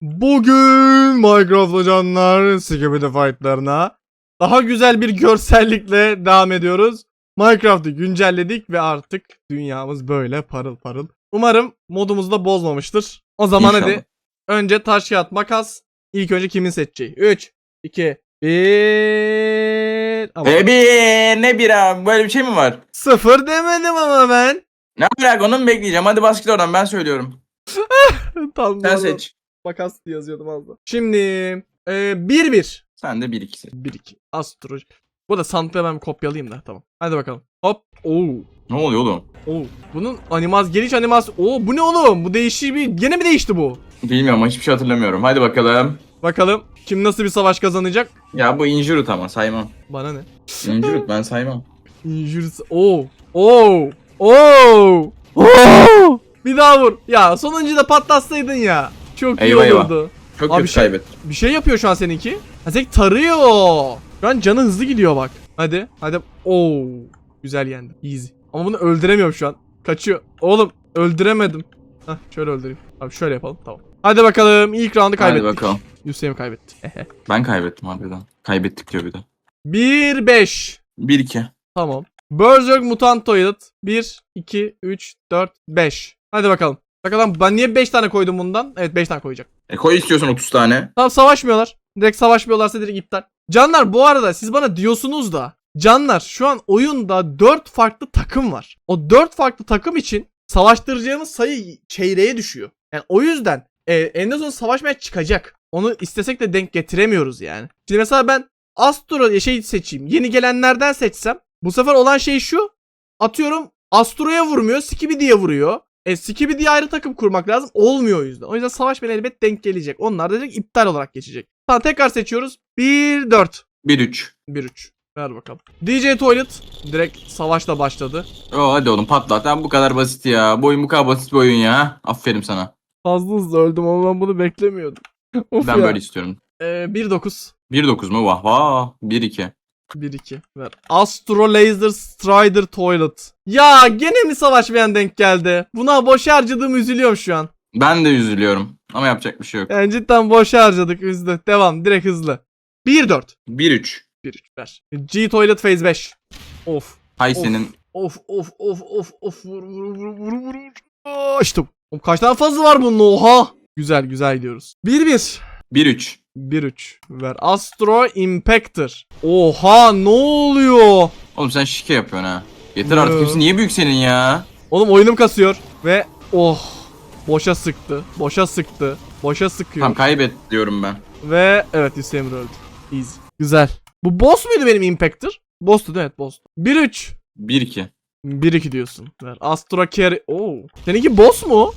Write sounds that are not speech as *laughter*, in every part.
Bugün Minecraft hocanlar Skibidi Fight'larına daha güzel bir görsellikle devam ediyoruz. Minecraft'ı güncelledik ve artık dünyamız böyle parıl parıl. Umarım modumuzu da bozmamıştır. O zaman İnşallah. hadi önce taş kağıt makas. İlk önce kimin seçeceği? 3, 2, 1. Ama E bir ne bir abi böyle bir şey mi var? sıfır demedim ama ben. Ne alaka onu mu bekleyeceğim? Hadi bas git oradan ben söylüyorum. *laughs* Tamam. Sen pardon. seç. Makas diye yazıyordum az da. Şimdi 1-1. Sen de bir iki seç. 1 2 astroloji. Bu da sandıkla ben bir kopyalayayım da tamam. Hadi bakalım. Hop. Oo. Ne oluyor oğlum? Oo. Bunun animaz geliş animasyon. Oo bu ne oğlum? Bu değişi bir gene mi değişti bu? Bilmiyorum ama hiçbir şey hatırlamıyorum. Hadi bakalım. Bakalım kim nasıl bir savaş kazanacak? Ya bu Injurut ama saymam. Bana ne? Injurut ben saymam. Injures. Oo. Oo. Oo. Oo. Bir daha vur. Ya sonuncu da patlatsaydın ya. Çok iyi Eyvah, eyvah. olurdu. Çok Abi kötü şey- kaybettim. Bir şey yapıyor şu an seninki. Ha seninki tarıyor. Şu an canı hızlı gidiyor bak. Hadi. Hadi. Oo. Güzel yendi. Easy. Ama bunu öldüremiyorum şu an. Kaçıyor. Oğlum öldüremedim. Hah şöyle öldüreyim. Abi şöyle yapalım. Tamam. Hadi bakalım. İlk roundu Hadi kaybettik. bakalım. Hüseyin kaybetti. *laughs* Ben kaybettim harbiden. Kaybettik diyor bir de. 1-5. 1-2. Tamam. Berserk Mutant Toilet. 1, 2, 3, 4, 5. Hadi bakalım. Bakalım ben niye 5 tane koydum bundan? Evet 5 tane koyacak. E koy istiyorsan 30 tane. Tamam savaşmıyorlar. Direkt savaşmıyorlarsa direkt iptal. Canlar bu arada siz bana diyorsunuz da Canlar şu an oyunda 4 farklı takım var. O 4 farklı takım için savaştıracağımız sayı çeyreğe düşüyor. Yani o yüzden e, eninde sonunda savaşmaya çıkacak. Onu istesek de denk getiremiyoruz yani. Şimdi mesela ben Astro şey seçeyim. Yeni gelenlerden seçsem bu sefer olan şey şu. Atıyorum Astro'ya vurmuyor, Skibidi'ye vuruyor. E Skibidi'ye ayrı takım kurmak lazım. Olmuyor o yüzden. O yüzden savaş beni elbet denk gelecek. Onlar da direkt iptal olarak geçecek. Tamam tekrar seçiyoruz. 1-4. 1-3. 1-3. Ver bakalım. DJ Toilet direkt savaşla başladı. Oo hadi oğlum patlat. Ha, bu kadar basit ya. Bu oyun bu kadar basit bir oyun ya. Aferin sana. Fazla hızlı öldüm ama ben bunu beklemiyordum. *laughs* of Ben ya. böyle istiyorum. Ee, 1-9. 1-9 mu? Vah vah. 1-2. 1-2. Ver. Astro Laser Strider Toilet. Ya gene mi savaşmayan denk geldi? Buna boş harcadığım üzülüyorum şu an. Ben de üzülüyorum. Ama yapacak bir şey yok. Yani cidden boş harcadık üzdü. Devam direkt hızlı. 1-4. 1-3. 1-3 ver. G Toilet Phase 5. Of. Hay Of. senin. Of of of of of vur vur vur vur vur vur. Bu. Oğlum kaç tane fazla var bunun oha. Güzel güzel gidiyoruz. 1-1. 1-3. 1-3 ver. Astro Impactor. Oha ne oluyor? Oğlum sen şike yapıyorsun ha. Yeter artık hepsi niye büyük senin ya? Oğlum oyunum kasıyor ve oh boşa sıktı. Boşa sıktı. Boşa sıkıyor. Tamam kaybet diyorum ben. Ve evet Hüseyin öldü. Easy. Güzel. Bu boss muydu benim Impactor? Boss'tu evet boss'tu. 1-3. 1-2. 1-2 diyorsun. Ver. Astro Carry. Oo. Seninki boss mu?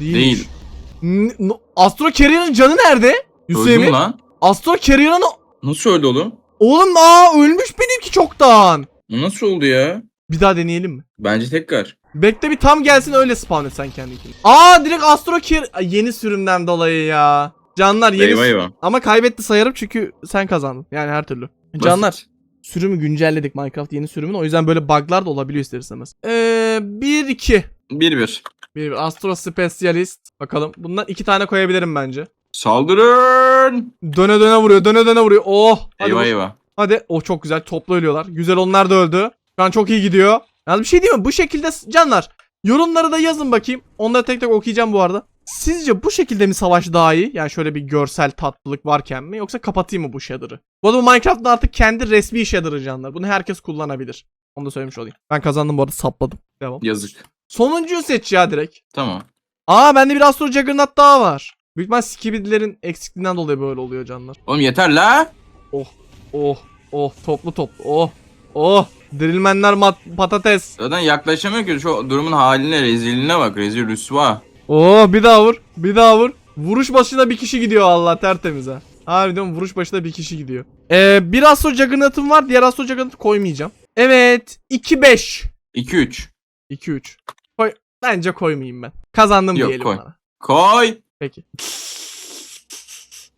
Değilmiş. Değil. No- Astro Carrier'ın canı nerede? Öldü Hüseyin. lan? Astro Carrier'ın Nasıl öldü oğlum? Oğlum aa ölmüş benimki çoktan. Nasıl oldu ya? Bir daha deneyelim mi? Bence tekrar. Bekle bir tam gelsin öyle spawn et sen kendinkini. Aa direkt Astro Carrier. Ay, Yeni sürümden dolayı ya. Canlar yeni Eyvah eyvah. ama kaybetti sayarım çünkü sen kazandın. Yani her türlü. Canlar sürümü güncelledik Minecraft yeni sürümün o yüzden böyle bug'lar da olabiliyor ister istemez. Eee 1 2 1-1. bir Astro Specialist. Bakalım. Bundan iki tane koyabilirim bence. Saldırın. Döne döne vuruyor. Döne döne vuruyor. Oh. Hadi eyvah vur. eyvah. Hadi. Oh çok güzel. Toplu ölüyorlar. Güzel onlar da öldü. Şu an çok iyi gidiyor. Yalnız bir şey diyeyim mi? Bu şekilde canlar. Yorumları da yazın bakayım. Onları tek tek okuyacağım bu arada. Sizce bu şekilde mi savaş daha iyi? Yani şöyle bir görsel tatlılık varken mi? Yoksa kapatayım mı bu shader'ı? Bu arada Minecraft'ın artık kendi resmi shader'ı canlar. Bunu herkes kullanabilir. Onu da söylemiş olayım. Ben kazandım bu arada sapladım. Devam. Yazık. Sonuncuyu seç ya direkt. Tamam. Aa bende bir Astro Juggernaut daha var. Büyük ihtimal Skibidilerin eksikliğinden dolayı böyle oluyor canlar. Oğlum yeter la. Oh, oh, toplu toplu, oh, oh. Dirilmenler mat patates. Zaten yaklaşamıyor ki şu durumun haline, rezilliğine bak. Rezil rüsva. Oh, bir daha vur, bir daha vur. Vuruş başına bir kişi gidiyor Allah tertemiz ha. Harbiden vuruş başına bir kişi gidiyor. Ee, bir Astro Juggernaut'um var, diğer Astro Juggernaut'u koymayacağım. Evet, 2-5. 2-3. 2-3. Koy, bence koymayayım ben. Kazandım Yok, diyelim koy. bana. Koy. Peki.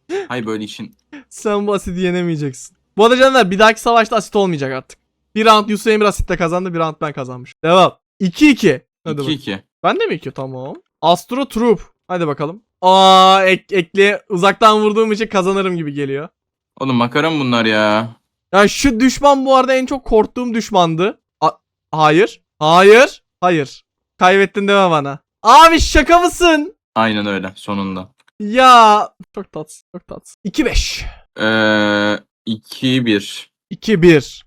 *laughs* Hay böyle işin. Sen bu asidi yenemeyeceksin. Bu arada canlar bir dahaki savaşta asit olmayacak artık. Bir round Yusuf Emir asitle kazandı bir round ben kazanmış. Devam. 2-2. Hadi bak. 2-2. Ben de mi 2? Tamam. Astro Troop. Hadi bakalım. Aa ek, ekli uzaktan vurduğum için kazanırım gibi geliyor. Oğlum makara mı bunlar ya? Ya şu düşman bu arada en çok korktuğum düşmandı. A- hayır. Hayır. Hayır. Kaybettin deme bana. Abi şaka mısın? Aynen öyle sonunda. Ya çok tatsız. Çok tatsız. 2-5. Ee, 2-1. 2-1.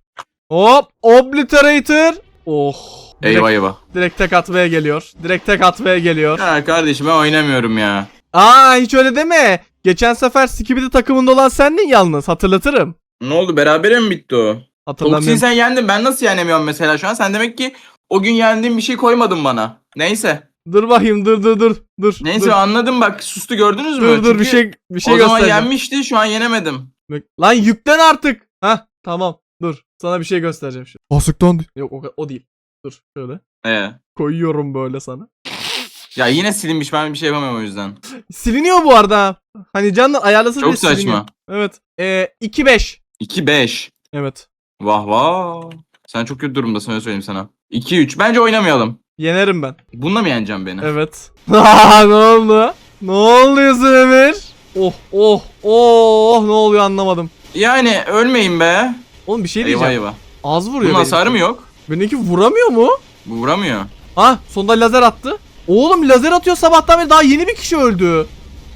Hop. Obliterator. Oh. Direkt, Eyvah eyvah. direkt tek atmaya geliyor. Direkt tek atmaya geliyor. Ya kardeşim ben oynamıyorum ya. Aa hiç öyle deme. Geçen sefer Skibidi takımında olan sendin yalnız. Hatırlatırım. Ne oldu berabere mi bitti o? Hatırlamıyorum. sen yendin ben nasıl yenemiyorum mesela şu an? Sen demek ki o gün yendiğin bir şey koymadın bana. Neyse. Dur bakayım dur dur dur. Dur. Neyse dur. anladım bak sustu gördünüz mü? Dur dur bir şey bir şey o zaman göstereceğim. yenmişti şu an yenemedim. Lan yüklen artık. Hah tamam dur. Sana bir şey göstereceğim şimdi. Basıktan. Yok o, o değil. Dur şöyle. Ee. Koyuyorum böyle sana. Ya yine silinmiş ben bir şey yapamıyorum o yüzden. Siliniyor bu arada. ha. Hani canlı ayarlasın Çok saçma. siliniyor. Evet. Ee, 2-5. 2-5. Evet. Vah vah. Sen çok kötü durumdasın öyle söyleyeyim sana. 2-3. Bence oynamayalım. Yenerim ben. Bununla mı yeneceğim beni? Evet. *laughs* Ne oldu? Ne oluyorsun Emir? Oh oh oh ne oluyor anlamadım. Yani ölmeyin be. Oğlum bir şey eyvah diyeceğim. eyvah. Az vuruyor Bunun hasarı mı yok? Benimki vuramıyor mu? Bu vuramıyor. Ha sonunda lazer attı. Oğlum lazer atıyor sabahtan beri daha yeni bir kişi öldü.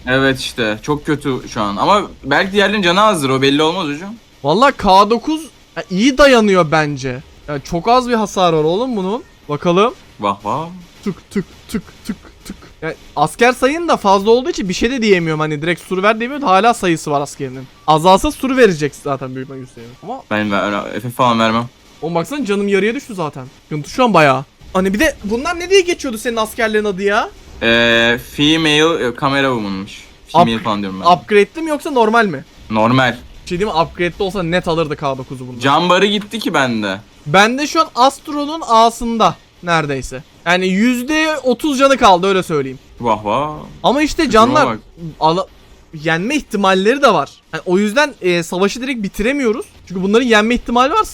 Evet işte çok kötü şu an. Ama belki diğerlerinin canı azdır o belli olmaz hocam. Vallahi K9 ya, iyi dayanıyor bence. Yani çok az bir hasar var oğlum bunun. Bakalım. Vah vah. Tık tık tık tık tık. Yani asker sayın da fazla olduğu için bir şey de diyemiyorum. Hani direkt sur ver diyemiyorum. Hala sayısı var askerinin. Azalsa sur verecek zaten büyük ihtimalle. Ama Ben ver, FF falan vermem. o baksana canım yarıya düştü zaten. Sıkıntı şu an bayağı. Hani bir de bunlar ne diye geçiyordu senin askerlerin adı ya? Ee, female e, kamera woman'mış. Female Up- falan diyorum ben. Upgrade'li mi yoksa normal mi? Normal. Bir şey diyeyim mi? Upgrade'li olsa net alırdı K9'u bundan. Can barı gitti ki bende. Bende şu an Astro'nun A'sında neredeyse. Yani %30 canı kaldı öyle söyleyeyim. Vah vah. Ama işte canlar ala- yenme ihtimalleri de var. Yani o yüzden e, savaşı direkt bitiremiyoruz. Çünkü bunların yenme ihtimali var.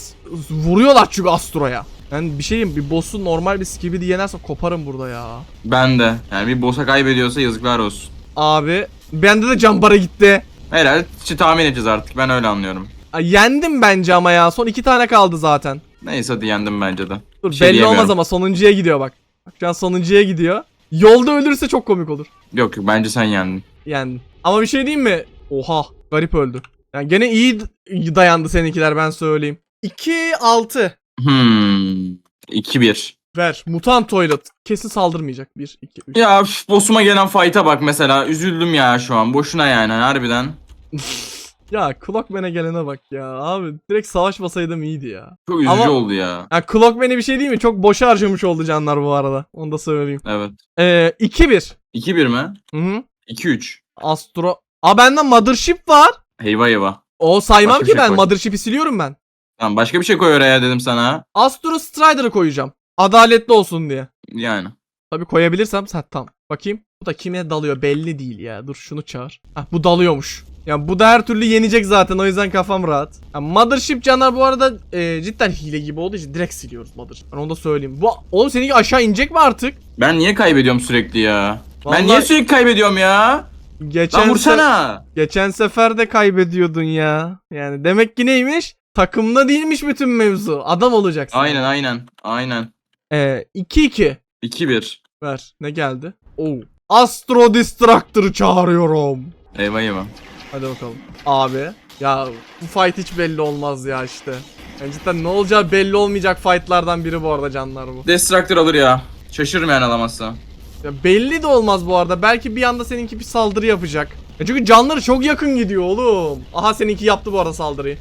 Vuruyorlar çünkü Astro'ya. Yani bir şeyim bir boss'u normal bir skibidi yenersem koparım burada ya. Ben de. Yani bir boss'a kaybediyorsa yazıklar olsun. Abi bende de can bara gitti. Herhalde tahmin edeceğiz artık. Ben öyle anlıyorum. Yendim bence ama ya. Son iki tane kaldı zaten. Neyse hadi yendim bence de. Dur şey belli olmaz ama sonuncuya gidiyor bak. Bak şu an sonuncuya gidiyor. Yolda ölürse çok komik olur. Yok yok bence sen yendin. Yani. Ama bir şey diyeyim mi? Oha. Garip öldü. Yani gene iyi dayandı seninkiler ben söyleyeyim. 2-6. Hmm. 2-1. Ver. Mutant Toilet. Kesin saldırmayacak. 1, 2, 3. Ya üf, boss'uma gelen fight'a bak mesela. Üzüldüm ya şu an. Boşuna yani harbiden. *laughs* Ya Clockman'e gelene bak ya. Abi direkt savaşmasaydım iyiydi ya. Çok üzücü Ama- oldu ya. Ya Clockman'i bir şey değil mi? Çok boşa harcamış oldu canlar bu arada. Onu da söyleyeyim. Evet. Ee, 2-1. 2-1 mi? Hı hı. 2-3. Astro. Aa bende Mothership var. Eyvah eyvah. O saymam Başka ki şey ben. koy. Mothership'i siliyorum ben. Tamam başka bir şey koy oraya dedim sana. Astro Strider'ı koyacağım. Adaletli olsun diye. Yani. Tabii koyabilirsem ha, tamam. Bakayım. Bu da kime dalıyor belli değil ya. Dur şunu çağır. Hah bu dalıyormuş. Ya bu da her türlü yenecek zaten o yüzden kafam rahat. Ya Mothership canlar bu arada e, cidden hile gibi olduğu için direkt siliyoruz Mothership. Ben onu da söyleyeyim. Bu oğlum seninki aşağı inecek mi artık? Ben niye kaybediyorum sürekli ya? Vallahi- Ben niye sürekli kaybediyorum ya? Geçen Lan vursana. geçen sefer de kaybediyordun ya. Yani demek ki neymiş? Takımda değilmiş bütün mevzu. Adam olacaksın. Aynen aynen. Aynen. Ee, 2-2. 2-1. Ver. Ne geldi? Oo. Astro Distractor'ı çağırıyorum. Eyvah eyvah. Hadi bakalım. Abi. Ya bu fight hiç belli olmaz ya işte. Yani cidden ne olacağı belli olmayacak fightlardan biri bu arada canlar bu. Destructor alır ya. Şaşırırım yani alamazsa. Ya belli de olmaz bu arada. Belki bir anda seninki bir saldırı yapacak. Ya çünkü canları çok yakın gidiyor oğlum. Aha seninki yaptı bu arada saldırıyı.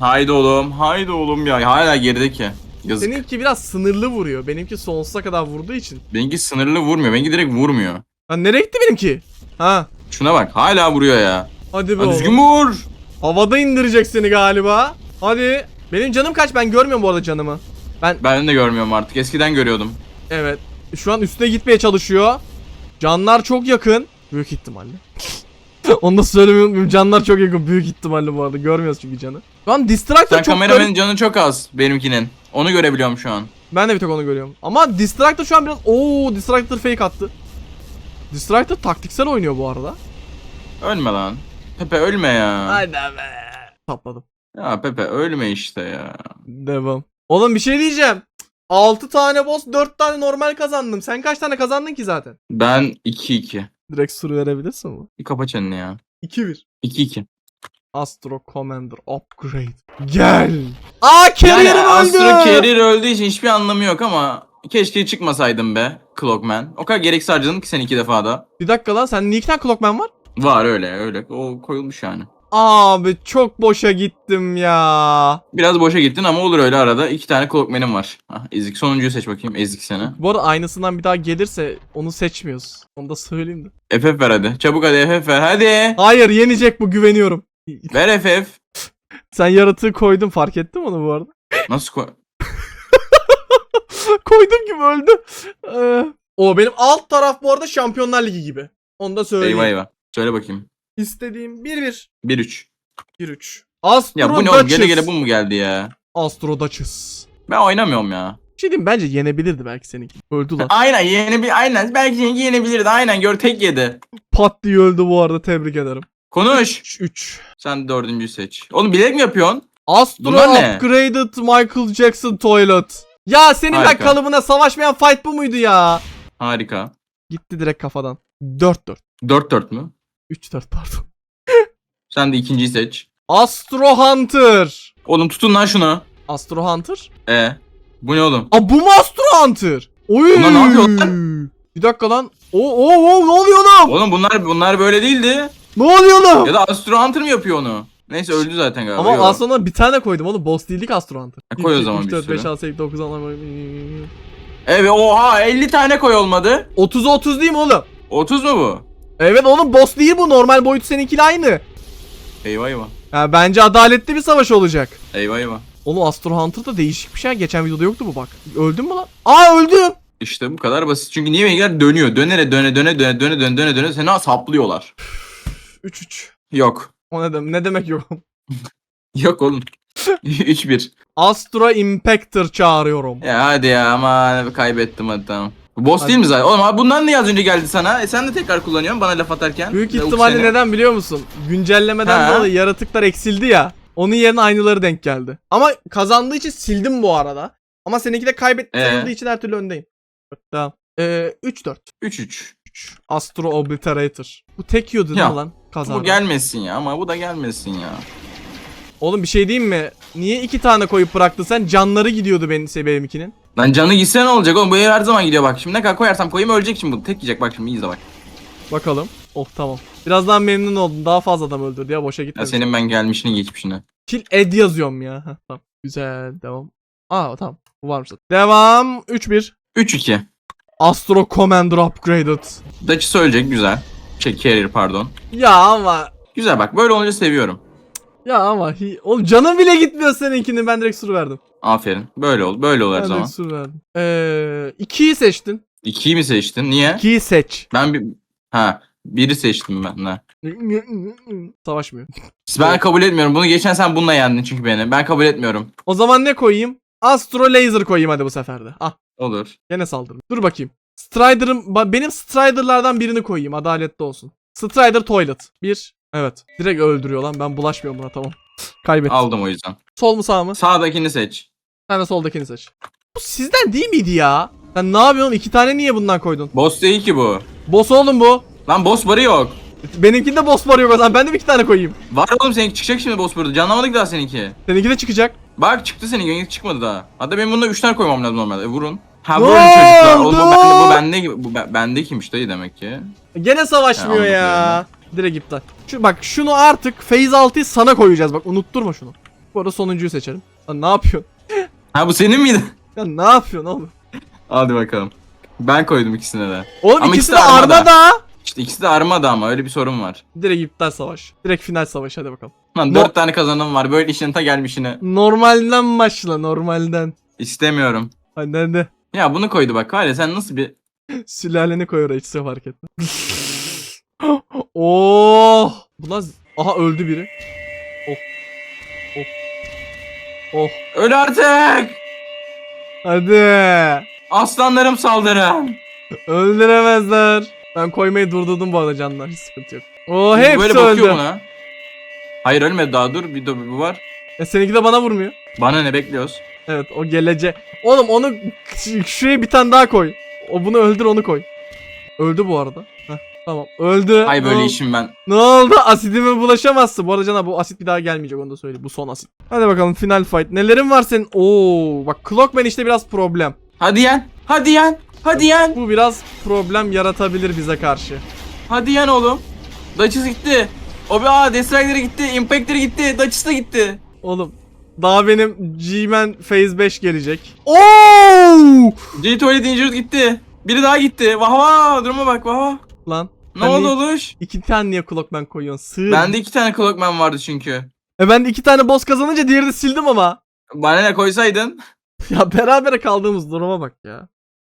Haydi oğlum. Haydi oğlum ya. Hala geride ki. Yazık. Seninki biraz sınırlı vuruyor. Benimki sonsuza kadar vurduğu için. Benimki sınırlı vurmuyor. Benimki direkt vurmuyor. Ha nereye gitti benimki? Ha. Şuna bak. Hala vuruyor ya. Hadi be oğlum. düzgün vur. Havada indirecek seni galiba. Hadi. Benim canım kaç? Ben görmüyorum bu arada canımı. Ben de görmüyorum artık. Eskiden görüyordum. Evet. Şu an üstüne gitmeye çalışıyor. Canlar çok yakın. Büyük ihtimalle. *laughs* Onu da söylemeyi unutmayayım. Canlar çok yakın. Büyük ihtimalle bu arada. Görmüyoruz çünkü canı. Şu an Distractor Sen çok kameramenin garip. canı çok az benimkinin. Onu görebiliyorum şu an. Ben de bir tek onu görüyorum. Ama Distractor şu an biraz... Oo Distractor fake attı. Distracted taktiksel oynuyor bu arada. Ölme lan. Pepe ölme ya. Haydi be. Tapladım. Ya Pepe ölme işte ya. Devam. Oğlum bir şey diyeceğim. 6 tane boss 4 tane normal kazandım. Sen kaç tane kazandın ki zaten? Ben 2-2. Direkt soru verebilirsin mi? Bir kapa çeneni ya. 2-1. 2-2. Astro Commander Upgrade. Gel. Aa Carrier'im Yani öldü. Astro Carrier öldüğü için hiçbir anlamı yok ama keşke çıkmasaydın be Clockman. O kadar gereksiz harcadın ki sen iki defa da. Bir dakika lan sen niye iki tane Clockman var? Var öyle öyle. O koyulmuş yani. Abi çok boşa gittim ya. Biraz boşa gittin ama olur öyle arada. iki tane Clockman'im var. Ah, ezik. Sonuncuyu seç bakayım. Ezik seni. Bu arada aynısından bir daha gelirse onu seçmiyoruz. Onu da söyleyeyim de. FF ver hadi. Çabuk hadi FF ver. Hadi. Hayır yenecek bu güveniyorum. Ver FF. Sen yaratığı koydun fark ettin mi onu bu arada? Nasıl koy... *laughs* Koydum gibi öldü. Ee, o benim alt taraf bu arada Şampiyonlar Ligi gibi. Onu da söyleyeyim. Eyvah eyvah. Söyle bakayım. İstediğim 1-1. 1-3. 1-3. Astro Ya bu ne oğlum? Gele gele bu mu geldi ya? Astro Duchess. Ben oynamıyorum ya. Bir şey diyeyim bence yenebilirdi belki seninki. Öldü lan. Aynen yeni bir aynen. Belki seninki yenebilirdi. Aynen gör tek yedi. Pat diye öldü bu arada tebrik ederim. Konuş. 3. Sen dördüncüyü seç. Oğlum bilerek mi yapıyorsun? Astro Bunlar ne? Upgraded Michael Jackson Toilet. Ya senin ben Harika. kalıbına savaşmayan fight bu muydu ya? Harika. Gitti direkt kafadan. 4-4. 4-4 mü? 3-4 pardon. Sen de ikinciyi seç. Astro Hunter. Oğlum tutun lan şunu. Astro Hunter? E. Bu ne oğlum? Aa bu mu Astro Hunter? Oy. Bunlar ne yapıyor Bir dakika lan. Oo oo oo ne oluyor lan? Oğlum bunlar bunlar böyle değildi. Ne oluyor lan? Ya da Astro Hunter mı yapıyor onu? Neyse öldü zaten galiba. Ama Yok. aslında bir tane koydum oğlum. Boss değildik Astro Hunter. Ha, koy o zaman bir 4, sürü. 5, 6, 7, 9, 10, 11, Evet oha 50 tane koy olmadı. 30'a 30 değil mi oğlum? 30 mu bu? Evet oğlum boss değil bu. Normal boyutu seninkiyle aynı. Eyvah eyvah. Ya bence adaletli bir savaş olacak. Eyvah eyvah. Oğlum Astro Hunter da değişik bir şey. Geçen videoda yoktu bu bak. Öldün mü lan? Aa öldüm. İşte bu kadar basit. Çünkü niye bilgiler dönüyor. Dönere döne döne döne döne döne döne döne seni saplıyorlar. 3-3. Yok. O ne demek? Ne demek yok? *laughs* Yok oğlum. *laughs* 3-1. Astro Impactor çağırıyorum. Ya hadi ya ama kaybettim hadi tamam. Boss Hadi. değil mi zaten? Oğlum abi bundan niye az önce geldi sana? E sen de tekrar kullanıyorsun bana laf atarken. Büyük ihtimalle seni. neden biliyor musun? Güncellemeden Ha. dolayı yaratıklar eksildi ya. Onun yerine aynıları denk geldi. Ama kazandığı için sildim bu arada. Ama seninki de kaybetti Ee? için her türlü öndeyim. Tamam. Ee, 3-4. 3-3. 3. Astro Obliterator. Bu tek yiyordu değil Ya, lan? Kazandı. Bu gelmesin ya ama bu da gelmesin ya. Oğlum bir şey diyeyim mi? Niye iki tane koyup bıraktın sen? Canları gidiyordu benim benimkinin. Lan canı gitse ne olacak oğlum bu ev her zaman gidiyor bak. Şimdi ne kadar koyarsam koyayım ölecek şimdi bu. Tek yiyecek bak şimdi iyi izle bak. Bakalım. Oh tamam. Birazdan memnun oldum. Daha fazla adam öldürdü ya boşa Ya gitmedi. senin ben gelmişini geçmişini. Kill ed yazıyorum ya. Heh, tamam. Güzel devam. Aa tamam. Bu varmış zaten. Devam. 3-1. 3-2. Astro Commander Upgraded. Dutch'ı söyleyecek güzel. Şey carrier pardon. Ya ama. Güzel bak böyle olunca seviyorum. Ya ama. hi- Oğlum canım bile gitmiyor seninkinin. Ben direkt sur verdim. Aferin. Böyle ol. Böyle ol her Ben zaman. direkt sur verdim. Ee, 2'yi seçtin. 2'yi mi seçtin? Niye? 2'yi seç. Ben bir... Ha. Biri seçtim ben. Ne? Savaşmıyor. Ben kabul etmiyorum. Bunu geçen sen bununla yendin çünkü beni. Ben kabul etmiyorum. O zaman ne koyayım? Astro Laser koyayım hadi bu sefer de. Ah Olur. gene saldırın. Dur bakayım. Strider'ım ba- benim Strider'lardan birini koyayım adaletli olsun. Strider Toilet. Bir. Evet. Direkt öldürüyor lan. Ben bulaşmıyorum buna tamam. *laughs* Kaybettim. Aldım o yüzden. Sol mu sağ mı? Sağdakini seç. Sen de soldakini seç. Bu sizden değil miydi ya? Sen ne yapıyorsun? İki tane niye bundan koydun? Boss değil ki bu. Boss oğlum bu. Lan boss barı yok. Benimkinde boss var yok o zaman. Ben de bir iki tane koyayım. Var oğlum seninki çıkacak şimdi boss barı. Canlamadık daha seninki. Seninki de çıkacak. Bak çıktı senin yenge çıkmadı daha. Hatta benim bunda 3 tane koymam lazım normalde. E, vurun. Ha vurun çocuklar. Oğlum bu bende, bu bende, bu be- bendekiymiş dayı demek ki. Gene savaşmıyor Ya, ya. Direkt iptal. Şu, bak şunu artık Phase 6'yı sana koyacağız. Bak unutturma şunu. Bu arada sonuncuyu seçelim. Lan ne yapıyorsun? *laughs* Ha bu senin miydi? Ya ne yapıyorsun oğlum? Hadi bakalım. Ben koydum ikisine de. Oğlum Ama ikisi ikisi de armada. armada. İşte ikisi de armada ama öyle bir sorun var. Direkt iptal savaş. Direkt final savaş hadi bakalım. Lan No- 4 tane kazanım var. Böyle işin ta gelmişine. Normalden başla normalden. İstemiyorum. Hadi hadi. Ya bunu koydu bak. Var ya sen nasıl bir... *laughs* Sülaleni koy oraya hiç fark etme. *laughs* oh! Buna z- aha öldü biri. Oh. Oh. Oh. Öl artık! Hadi. Aslanlarım saldırın! Öldüremezler. Ben koymayı durdurdum bu arada canlar. Hiç sıkıntı yok. Oo Bu hepsi Böyle bakıyor öldü. buna. Hayır ölmedi daha dur. Bir de bu var. E, seninki de bana vurmuyor. Bana ne bekliyoruz? Evet o gelecek. Oğlum onu şuraya bir tane daha koy. O bunu öldür onu koy. Öldü bu arada. Heh, tamam öldü. Ay Ne böyle oldu? işim ben. Ne oldu? Asidime bulaşamazsın. Bu arada Caner bu asit bir daha gelmeyecek onu da söyleyeyim. Bu son asit. Hadi bakalım final fight. Nelerin var senin? Oo bak Clockman işte biraz problem. Hadi yen. Hadi yen. Hadi yen. Bu biraz problem yaratabilir bize karşı. Hadi yen oğlum. Duchess gitti. O bir aa Destrider'e gitti. Impact'e gitti. Duchess da gitti. Oğlum daha benim G-Man Phase 5 gelecek. Oo! J Tuvalet Injured gitti. Biri daha gitti. Vah vah. Duruma bak vah vah. Lan. Ne Hani oldu oluş? İki tane niye Clockman koyuyorsun? Sığır. Bende iki tane Clockman vardı çünkü. E ben de iki tane boss kazanınca diğerini sildim ama. Bana ne koysaydın? *laughs* Ya beraber kaldığımız duruma bak ya.